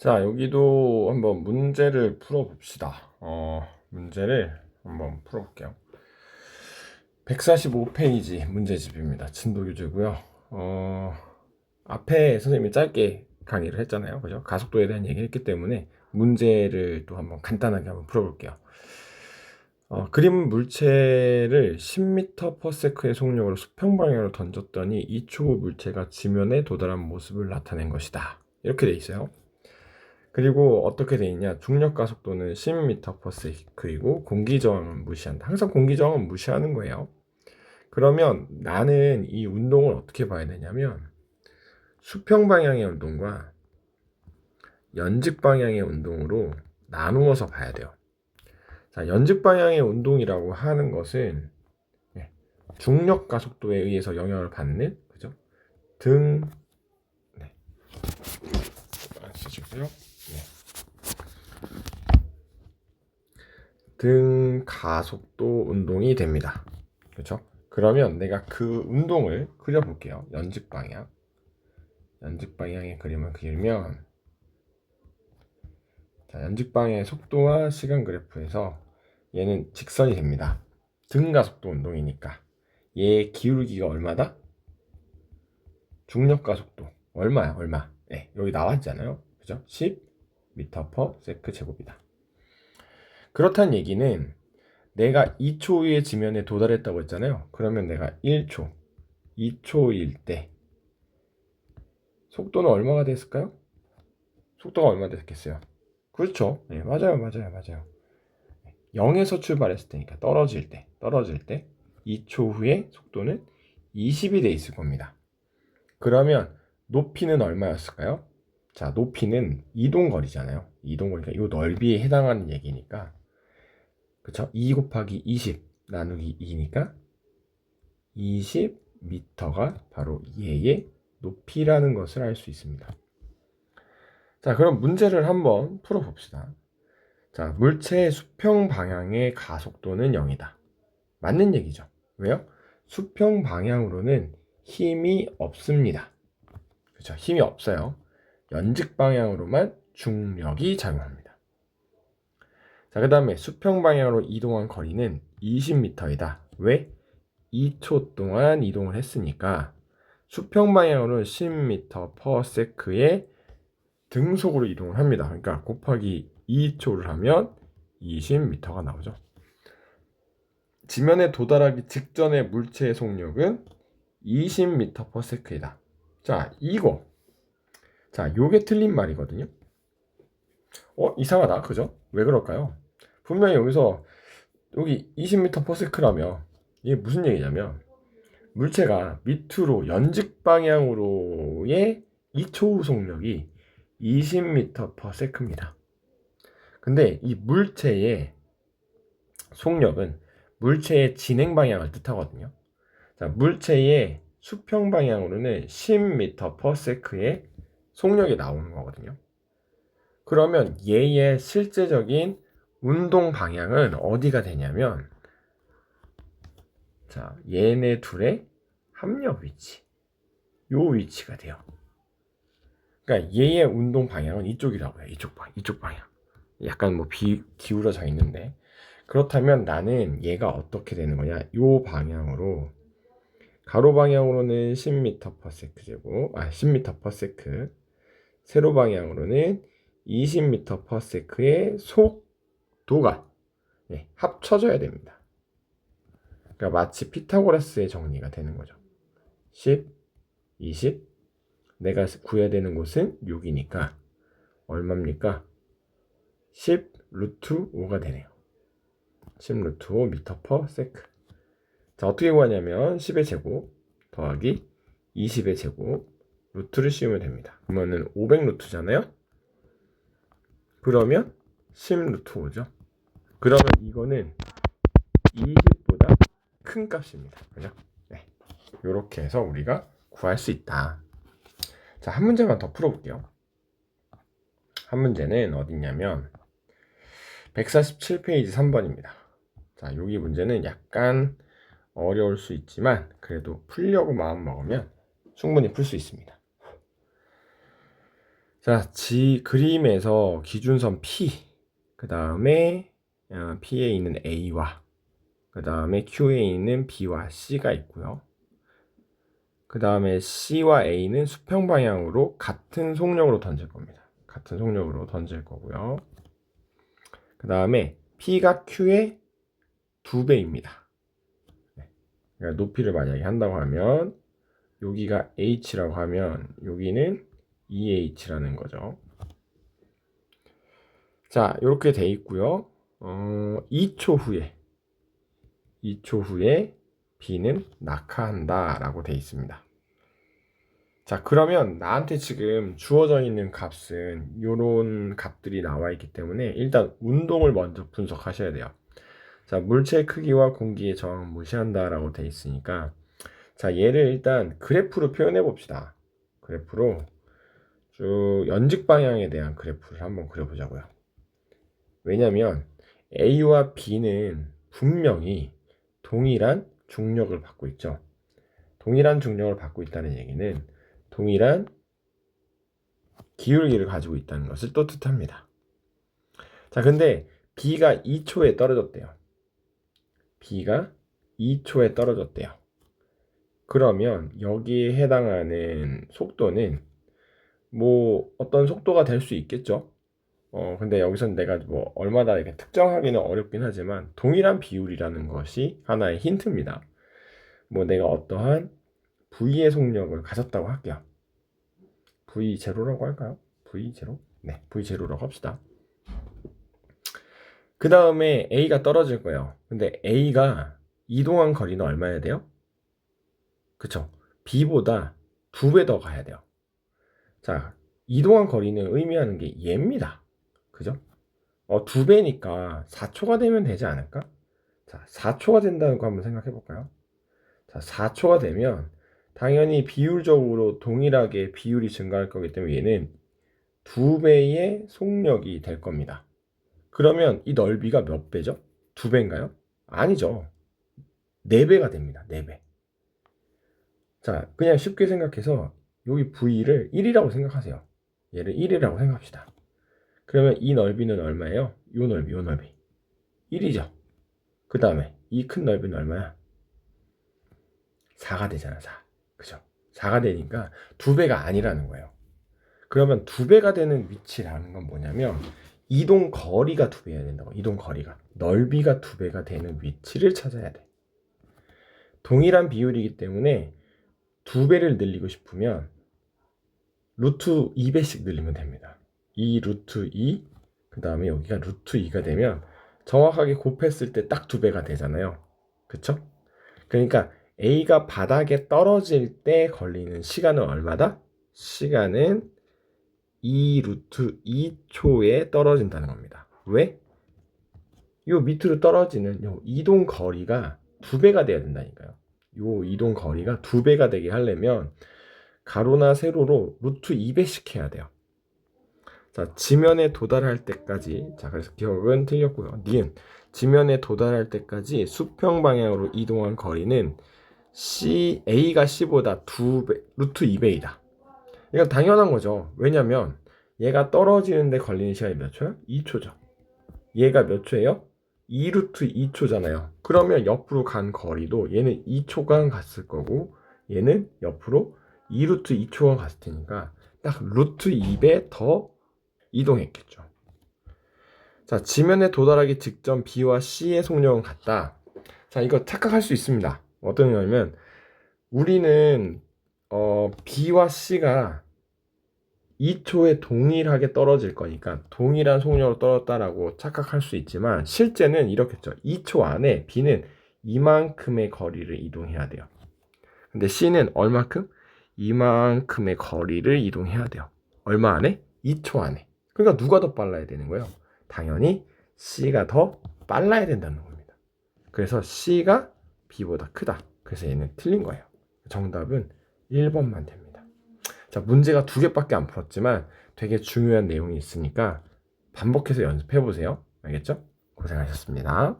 자, 여기도 한번 문제를 풀어봅시다. 어, 문제를 한번 풀어볼게요. 145페이지 문제집입니다. 진도교재고요. 어, 앞에 선생님이 짧게 강의를 했잖아요. 그죠? 가속도에 대한 얘기를 했기 때문에 문제를 또 한번 간단하게 한번 풀어볼게요. 어, 그림 물체를 10m/s의 속력으로 수평 방향으로 던졌더니 2초 후 물체가 지면에 도달한 모습을 나타낸 것이다. 이렇게 돼 있어요. 그리고 어떻게 돼 있냐? 중력 가속도는 10m/s이고 공기 저항은 무시한다. 항상 공기 저항은 무시하는 거예요. 그러면 나는 이 운동을 어떻게 봐야 되냐면 수평 방향의 운동과 연직 방향의 운동으로 나누어서 봐야 돼요. 자, 연직 방향의 운동이라고 하는 것은 예, 중력 가속도에 의해서 영향을 받는 그죠? 등 네. 안 쓰시고요. 등 가속도 운동이 됩니다. 그렇죠? 그러면 내가 그 운동을 그려볼게요. 연직 방향. 연직 방향의 그림을 그리면 자, 연직 방향의 속도와 시간 그래프에서 얘는 직선이 됩니다. 등 가속도 운동이니까 얘의 기울기가 얼마다? 중력 가속도 얼마야? 얼마? 네, 여기 나왔잖아요. 그죠? 10 m/s 제곱이다. 그렇다는 얘기는 내가 2초 후에 지면에 도달했다고 했잖아요. 그러면 내가 1초, 2초일 때 속도는 얼마가 됐을까요? 속도가 얼마 됐겠어요? 그렇죠. 네, 맞아요, 맞아요, 맞아요. 0에서 출발했을 때니까 떨어질 때, 떨어질 때 2초 후에 속도는 20이 돼 있을 겁니다. 그러면 높이는 얼마였을까요? 자, 높이는 이동거리잖아요. 이동거리가 이 넓이에 해당하는 얘기니까 그쵸? 2 곱하기 20 나누기 2니까 20m가 바로 얘의 높이라는 것을 알 수 있습니다. 자, 그럼 문제를 한번 풀어봅시다. 자, 물체의 수평 방향의 가속도는 0이다. 맞는 얘기죠. 왜요? 수평 방향으로는 힘이 없습니다. 그렇죠? 힘이 없어요. 연직 방향으로만 중력이 작용합니다. 자, 그 다음에 수평 방향으로 이동한 거리는 20m이다. 왜? 2초 동안 이동을 했으니까 수평 방향으로는 10m/s의 등속으로 이동을 합니다. 그러니까 곱하기 2초를 하면 20m가 나오죠. 지면에 도달하기 직전의 물체의 속력은 20m/s이다. 자, 이거. 자, 요게 틀린 말이거든요. 어, 이상하다. 그죠? 왜 그럴까요? 분명히 여기서 여기 20m/s라면 이게 무슨 얘기냐면 물체가 밑으로 연직 방향으로의 2초 후 속력이 20m/s입니다. 근데 이 물체의 속력은 물체의 진행 방향을 뜻하거든요. 자, 물체의 수평 방향으로는 10m/s의 속력이 나오는 거거든요. 그러면 얘의 실제적인 운동 방향은 어디가 되냐면 자, 얘네 둘의 합력 위치. 요 위치가 돼요. 그러니까 얘의 운동 방향은 이쪽이라고요. 이쪽 방, 이쪽 방향. 약간 뭐 비, 기울어져 있는데 그렇다면 나는 얘가 어떻게 되는 거냐? 요 방향으로 가로 방향으로는 10m/s 제곱, 아 10m/s. 세로 방향으로는 20m/s의 속도가 네, 합쳐져야 됩니다. 그러니까 마치 피타고라스의 정리가 되는 거죠. 10, 20. 내가 구해야 되는 곳은 6이니까 얼마입니까? 10 루트 5가 되네요. 10 루트 5 미터 퍼 세크. 자, 어떻게 구하냐면 10의 제곱 더하기 20의 제곱 루트를 씌우면 됩니다. 그러면은 500 루트잖아요. 그러면 10 루트 5죠. 그러면 이거는 20보다 큰 값입니다. 그죠? 네. 이렇게 해서 우리가 구할 수 있다. 자, 한 문제만 더 풀어볼게요. 한 문제는 어딨냐면 147페이지 3번입니다. 자, 여기 문제는 약간 어려울 수 있지만 그래도 풀려고 마음 먹으면 충분히 풀 수 있습니다. 자, 지 그림에서 기준선 P, 그 다음에 어, P에 있는 A와 그 다음에 Q에 있는 B와 C가 있고요. 그 다음에 C와 A는 수평 방향으로 같은 속력으로 던질 겁니다. 같은 속력으로 던질 거고요. 그 다음에 P가 Q의 두 배입니다. 네. 그러니까 높이를 만약에 한다고 하면 여기가 H라고 하면 여기는 EH라는 거죠. 자, 이렇게 돼 있고요. 어, 2초 후에 2초 후에 B는 낙하한다라고 돼 있습니다. 자, 그러면 나한테 지금 주어져 있는 값은 이런 값들이 나와 있기 때문에 일단 운동을 먼저 분석하셔야 돼요. 자, 물체 크기와 공기의 저항 무시한다라고 돼 있으니까 자, 얘를 일단 그래프로 표현해 봅시다. 그래프로 쭉 연직 방향에 대한 그래프를 한번 그려보자고요. 왜냐면 A와 B는 분명히 동일한 중력을 받고 있죠. 동일한 중력을 받고 있다는 얘기는 동일한 기울기를 가지고 있다는 것을 또 뜻합니다. 자, 근데 B가 2초에 떨어졌대요. B가 2초에 떨어졌대요. 그러면 여기에 해당하는 속도는 뭐 어떤 속도가 될 수 있겠죠. 어, 근데 여기서는 내가 뭐 얼마나 이렇게 특정하기는 어렵긴 하지만 동일한 비율이라는 것이 하나의 힌트입니다. 뭐 내가 어떠한 V의 속력을 가졌다고 할게요. V0라고 할까요? V0? 네, V0라고 합시다. 그 다음에 A가 떨어질 거예요. 근데 A가 이동한 거리는 얼마야 돼요? 그쵸? B보다 두 배 더 가야 돼요. 자, 이동한 거리는 의미하는 게 얘입니다. 그죠? 어, 두 배니까 4초가 되면 되지 않을까? 자, 4초가 된다는 거 한번 생각해 볼까요? 자, 4초가 되면 당연히 비율적으로 동일하게 비율이 증가할 거기 때문에 얘는 두 배의 속력이 될 겁니다. 그러면 이 넓이가 몇 배죠? 두 배인가요? 아니죠. 네 배가 됩니다. 네 배. 자, 그냥 쉽게 생각해서 여기 V를 1이라고 생각하세요. 얘를 1이라고 생각합시다. 그러면 이 넓이는 얼마예요? 요 넓이, 요 넓이. 1이죠. 그 다음에 이 큰 넓이는 얼마야? 4가 되잖아, 4. 그죠? 4가 되니까 두 배가 아니라는 거예요. 그러면 두 배가 되는 위치라는 건 뭐냐면 이동 거리가 두 배여야 된다고. 이동 거리가. 넓이가 두 배가 되는 위치를 찾아야 돼. 동일한 비율이기 때문에 두 배를 늘리고 싶으면 루트 2배씩 늘리면 됩니다. 2 루트 2, 그 다음에 여기가 루트 2가 되면 정확하게 곱했을 때 딱 두 배가 되잖아요. 그쵸? 그러니까 A가 바닥에 떨어질 때 걸리는 시간은 얼마다? 시간은 2 루트 2초에 떨어진다는 겁니다. 왜? 요 밑으로 떨어지는 요 이동 거리가 두 배가 돼야 된다니까요. 요 이동 거리가 두 배가 되게 하려면 가로나 세로로 루트 2배씩 해야 돼요. 자, 지면에 도달할 때까지 자, 그래서 기억은 틀렸고요. 니은 지면에 도달할 때까지 수평 방향으로 이동한 거리는 C A가 C보다 두 배, 루트 2배이다. 이건 당연한 거죠. 왜냐면 얘가 떨어지는데 걸리는 시간이 몇 초야? 2초죠. 얘가 몇 초예요? 2루트 2초잖아요. 그러면 옆으로 간 거리도 얘는 2초간 갔을 거고 얘는 옆으로 2루트 2초간 갔을 테니까 딱 루트 2배 더 이동했겠죠. 자, 지면에 도달하기 직전 B와 C의 속력은 같다. 자, 이거 착각할 수 있습니다. 어떤 거냐면 우리는 어, B와 C가 2초에 동일하게 떨어질 거니까 동일한 속력으로 떨어졌다라고 착각할 수 있지만 실제는 이렇겠죠. 2초 안에 B는 이만큼의 거리를 이동해야 돼요. 근데 C는 얼마큼? 이만큼의 거리를 이동해야 돼요. 얼마 안에? 2초 안에. 그러니까 누가 더 빨라야 되는 거예요? 당연히 C가 더 빨라야 된다는 겁니다. 그래서 C가 B보다 크다. 그래서 얘는 틀린 거예요. 정답은 1번만 됩니다. 자, 문제가 두 개밖에 안 풀었지만 되게 중요한 내용이 있으니까 반복해서 연습해 보세요. 알겠죠? 고생하셨습니다.